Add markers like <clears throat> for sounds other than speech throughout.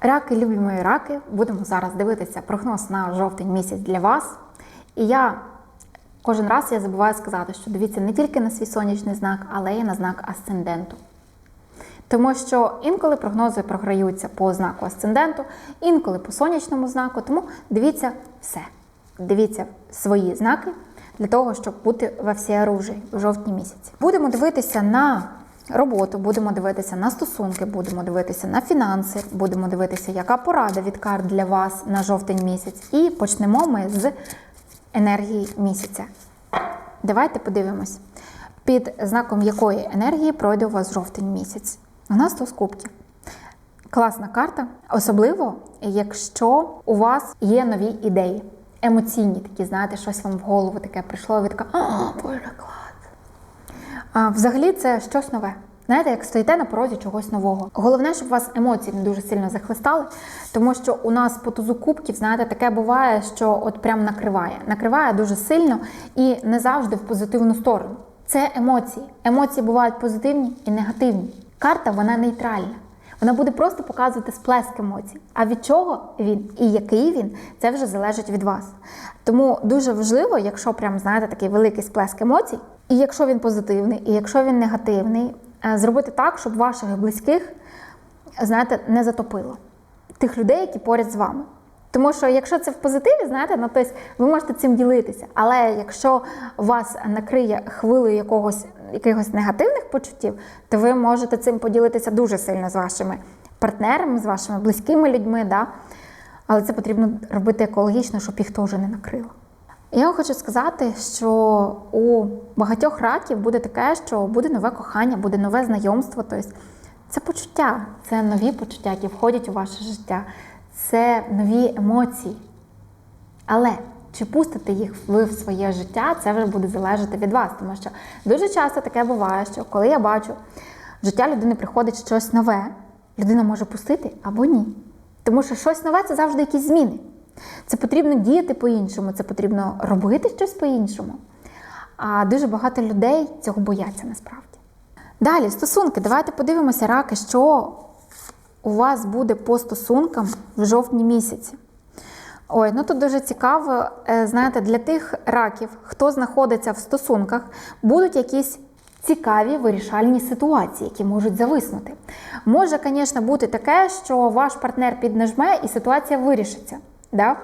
Раки, любі мої раки, будемо зараз дивитися прогноз на жовтень місяць для вас. І я кожен раз я забуваю сказати, що дивіться не тільки на свій сонячний знак, але й на знак асценденту. Тому що інколи прогнози програються по знаку асценденту, інколи по сонячному знаку. Тому дивіться все. Дивіться свої знаки для того, щоб бути во всеоружии в жовтні місяці. Будемо дивитися на роботу, будемо дивитися на стосунки, будемо дивитися на фінанси, будемо дивитися, яка порада від карт для вас на жовтень місяць. І почнемо ми з енергії місяця. Давайте подивимось, під знаком якої енергії пройде у вас жовтень місяць. У нас туз кубків. Класна карта, особливо, якщо у вас є нові ідеї, емоційні такі, знаєте, щось вам в голову таке прийшло, ви така, а, боже, клас. А, взагалі це щось нове. Знаєте, як стоїте на порозі чогось нового. Головне, щоб вас емоції не дуже сильно захлистали, тому що у нас по тузу кубків, знаєте, таке буває, що от прям накриває. Накриває дуже сильно і не завжди в позитивну сторону. Це емоції. Емоції бувають позитивні і негативні. Карта вона нейтральна. Вона буде просто показувати сплеск емоцій. А від чого він і який він, це вже залежить від вас. Тому дуже важливо, якщо прям знаєте такий великий сплеск емоцій, і якщо він позитивний, і якщо він негативний, е, зробити так, щоб ваших близьких, знаєте, не затопило тих людей, які поряд з вами. Тому що якщо це в позитиві, знаєте, ну тобто ви можете цим ділитися. Але якщо вас накриє хвилею якогось якихось негативних почуттів, то ви можете цим поділитися дуже сильно з вашими партнерами, з вашими близькими людьми. Да? Але це потрібно робити екологічно, щоб їх теж не накрило. Я вам хочу сказати, що у багатьох раків буде таке, що буде нове кохання, буде нове знайомство. Тобто це почуття, це нові почуття, які входять у ваше життя, це нові емоції. Але чи пустите їх ви в своє життя, це вже буде залежати від вас. Тому що дуже часто таке буває, що коли я бачу, в життя людини приходить щось нове, людина може пустити або ні. Тому що щось нове це завжди якісь зміни. Це потрібно діяти по-іншому, це потрібно робити щось по-іншому. А дуже багато людей цього бояться насправді. Далі, стосунки. Давайте подивимося, раки, що у вас буде по стосункам в жовтні місяці. Ой, ну тут дуже цікаво, е, знаєте, для тих раків, хто знаходиться в стосунках, будуть якісь цікаві вирішальні ситуації, які можуть зависнути. Може, звісно, бути таке, що ваш партнер піднажме і ситуація вирішиться. Да?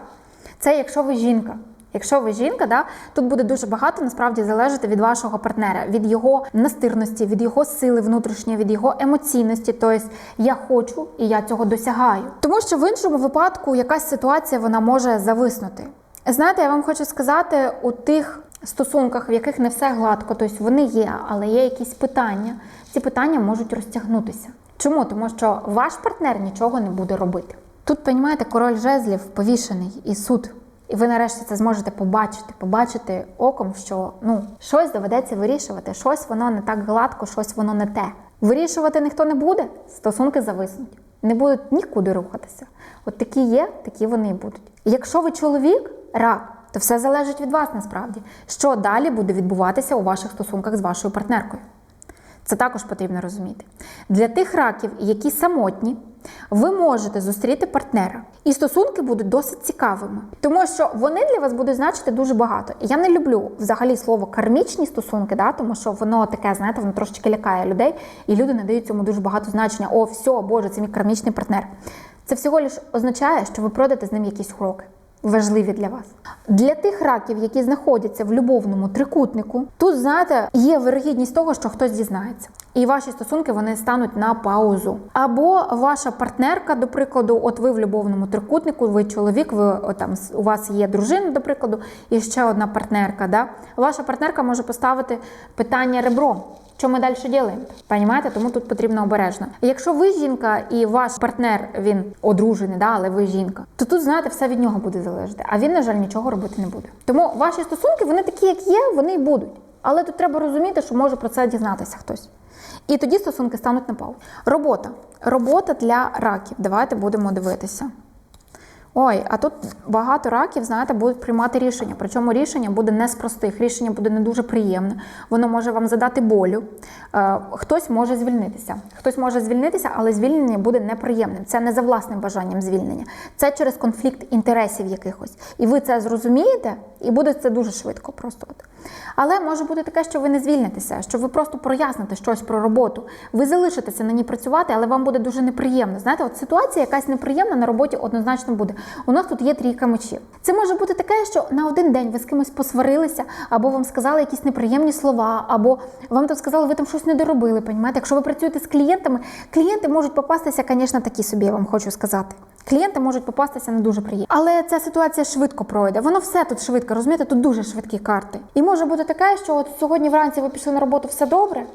Це якщо ви жінка. Якщо ви жінка, да, тут буде дуже багато насправді залежати від вашого партнера, від його настирності, від його сили внутрішньої, від його емоційності. Тобто я хочу і я цього досягаю. Тому що в іншому випадку якась ситуація вона може зависнути. Знаєте, я вам хочу сказати, у тих стосунках, в яких не все гладко, тобто вони є, але є якісь питання. Ці питання можуть розтягнутися. Чому? Тому що ваш партнер нічого не буде робити. Тут, розумієте, король жезлів повішений і суд. І ви нарешті це зможете побачити, побачити оком, що ну щось доведеться вирішувати, щось воно не так гладко, щось воно не те. Вирішувати ніхто не буде, стосунки зависнуть, не будуть нікуди рухатися. От такі є, такі вони і будуть. І якщо ви чоловік, рак, то все залежить від вас насправді, що далі буде відбуватися у ваших стосунках з вашою партнеркою. Це також потрібно розуміти. Для тих раків, які самотні, ви можете зустріти партнера, і стосунки будуть досить цікавими, тому що вони для вас будуть значити дуже багато. Я не люблю взагалі слово кармічні стосунки, да, тому що воно таке, знаєте, воно трошечки лякає людей, і люди надають цьому дуже багато значення. О, все, Боже, це мій кармічний партнер. Це всього лиш означає, що ви пройдете з ним якісь уроки. Важливі для вас для тих раків, які знаходяться в любовному трикутнику. Тут знаєте, є вирогідність того, що хтось дізнається, і ваші стосунки вони стануть на паузу. Або ваша партнерка, до прикладу, от ви в любовному трикутнику, ви чоловік, ви там у вас є дружина, до прикладу, і ще одна партнерка. Да? Ваша партнерка може поставити питання ребром. Що ми далі робимо? Понімаєте? Тому тут потрібно обережно. Якщо ви жінка і ваш партнер він одружений, да, але ви жінка, то тут знаєте, все від нього буде залежати. А він, на жаль, нічого робити не буде. Тому ваші стосунки вони такі, як є, вони й будуть. Але тут треба розуміти, що може про це дізнатися хтось. І тоді стосунки стануть на паузу. Робота. Робота для раків. Давайте будемо дивитися. Ой, а тут багато раків, знаєте, будуть приймати рішення. Причому рішення буде не з простих, рішення буде не дуже приємне. Воно може вам задати болю. Е, хтось може звільнитися. Хтось може звільнитися, але звільнення буде неприємним. Це не за власним бажанням звільнення. Це через конфлікт інтересів якихось. І ви це зрозумієте, і буде це дуже швидко. Просто. Але може бути таке, що ви не звільнитеся, що ви просто проясните щось про роботу. Ви залишитеся на ній працювати, але вам буде дуже неприємно. Знаєте, от ситуація якась неприємна на роботі однозначно буде. У нас тут є трійка мечів. Це може бути таке, що на один день ви з кимось посварилися, або вам сказали якісь неприємні слова, або вам там сказали, ви там щось не доробили. Понімаєте? Якщо ви працюєте з клієнтами, клієнти можуть попастися, звісно, такі собі, я вам хочу сказати. Клієнти можуть попастися не дуже приємно. Але ця ситуація швидко пройде. Воно все тут швидко, розумієте, тут дуже швидкі карти. І може бути таке, що от сьогодні вранці ви пішли на роботу, все добре.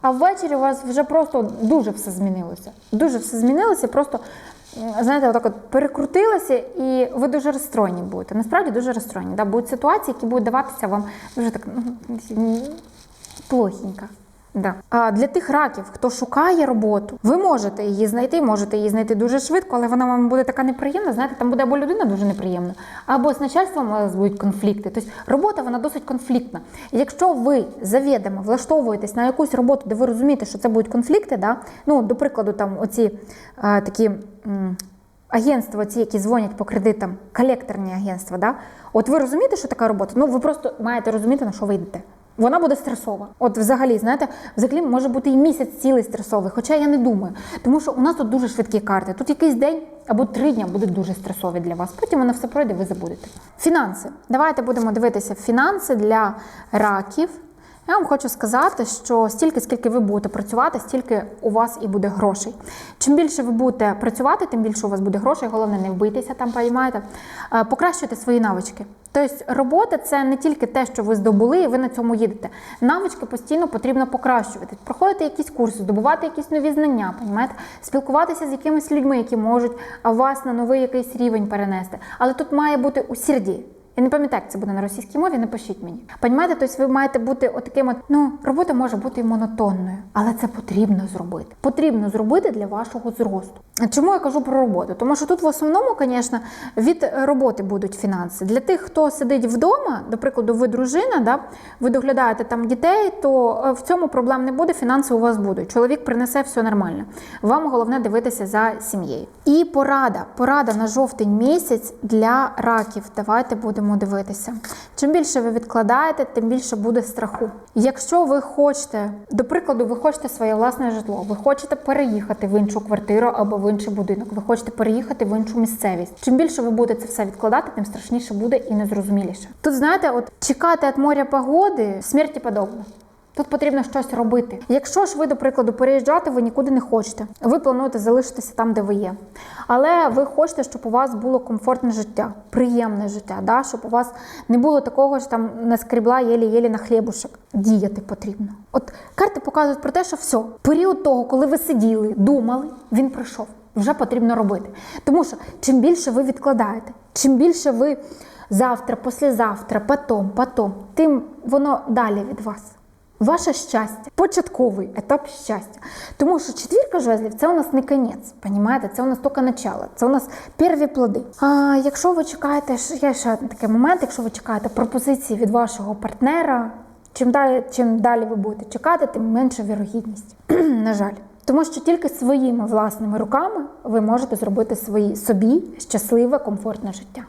А ввечері у вас вже просто дуже все змінилося. Дуже все змінилося, просто знаєте, отак от перекрутилася, і ви дуже розстроєні будете. Насправді дуже розстроєні. Да? Будуть ситуації, які будуть даватися вам дуже так ну, плохенько. Да. А для тих раків, хто шукає роботу, ви можете її знайти, можете її знайти дуже швидко, але вона вам буде така неприємна. Знаєте, там буде або людина дуже неприємна, або з начальством у вас будуть конфлікти. Тобто робота вона досить конфліктна. Якщо ви завідомо влаштовуєтесь на якусь роботу, де ви розумієте, що це будуть конфлікти, да? ну, до прикладу, там оці а, такі. м, Агентства, ці, які дзвонять по кредитам, колекторні агентства, да? от ви розумієте, що така робота? Ну ви просто маєте розуміти, на що ви йдете. Вона буде стресова. От взагалі, знаєте, взагалі може бути і місяць цілий стресовий, хоча я не думаю. Тому що у нас тут дуже швидкі карти. Тут якийсь день або три дні будуть дуже стресові для вас. Потім воно все пройде, ви забудете. Фінанси. Давайте будемо дивитися фінанси для раків. Я вам хочу сказати, що стільки, скільки ви будете працювати, стільки у вас і буде грошей. Чим більше ви будете працювати, тим більше у вас буде грошей. Головне, не вбийтеся там, поймаєте. Е, Покращуйте свої навички. Тобто робота це не тільки те, що ви здобули, і ви на цьому їдете. Навички постійно потрібно покращувати, проходити якісь курси, здобувати якісь нові знання, понімаєте? спілкуватися з якимись людьми, які можуть вас на новий якийсь рівень перенести. Але тут має бути усерді. Я не пам'ятаю, як це буде на російській мові, напишіть мені. Понімаєте, тобто ви маєте бути отаким от, ну, робота може бути і монотонною, але це потрібно зробити. Потрібно зробити для вашого зросту. Чому я кажу про роботу? Тому що тут в основному, звісно, від роботи будуть фінанси. Для тих, хто сидить вдома, до прикладу, ви дружина, да, ви доглядаєте там дітей, то е, в цьому проблем не буде, фінанси у вас будуть. Чоловік принесе все нормально. Вам головне дивитися за сім'єю. І порада. Порада на жовтень місяць для раків. Давайте будемо дивитися. Чим більше ви відкладаєте, тим більше буде страху. Якщо ви хочете, до прикладу, ви хочете своє власне житло, ви хочете переїхати в іншу квартиру або в інший будинок, ви хочете переїхати в іншу місцевість. Чим більше ви будете це все відкладати, тим страшніше буде і незрозуміліше. Тут знаєте, от чекати від моря погоди смерті подобно. Тут потрібно щось робити. Якщо ж ви, до прикладу, переїжджати, ви нікуди не хочете. Ви плануєте залишитися там, де ви є. Але ви хочете, щоб у вас було комфортне життя, приємне життя, да? щоб у вас не було такого ж там наскрібла єлі-єлі на хлібушек. Діяти потрібно. От карти показують про те, що все, період того, коли ви сиділи, думали, він прийшов. Вже потрібно робити. Тому що чим більше ви відкладаєте, чим більше ви завтра, післязавтра, потом, потом, тим воно далі від вас. Ваше щастя, початковий етап щастя. Тому що четвірка жезлів це у нас не кінець, понімаєте? Це у нас тільки начало, це у нас перві плоди. А якщо ви чекаєте, є ще такий момент, якщо ви чекаєте пропозиції від вашого партнера, чим далі, чим далі ви будете чекати, тим менша вірогідність. <clears throat> На жаль. Тому що тільки своїми власними руками ви можете зробити свої собі щасливе, комфортне життя.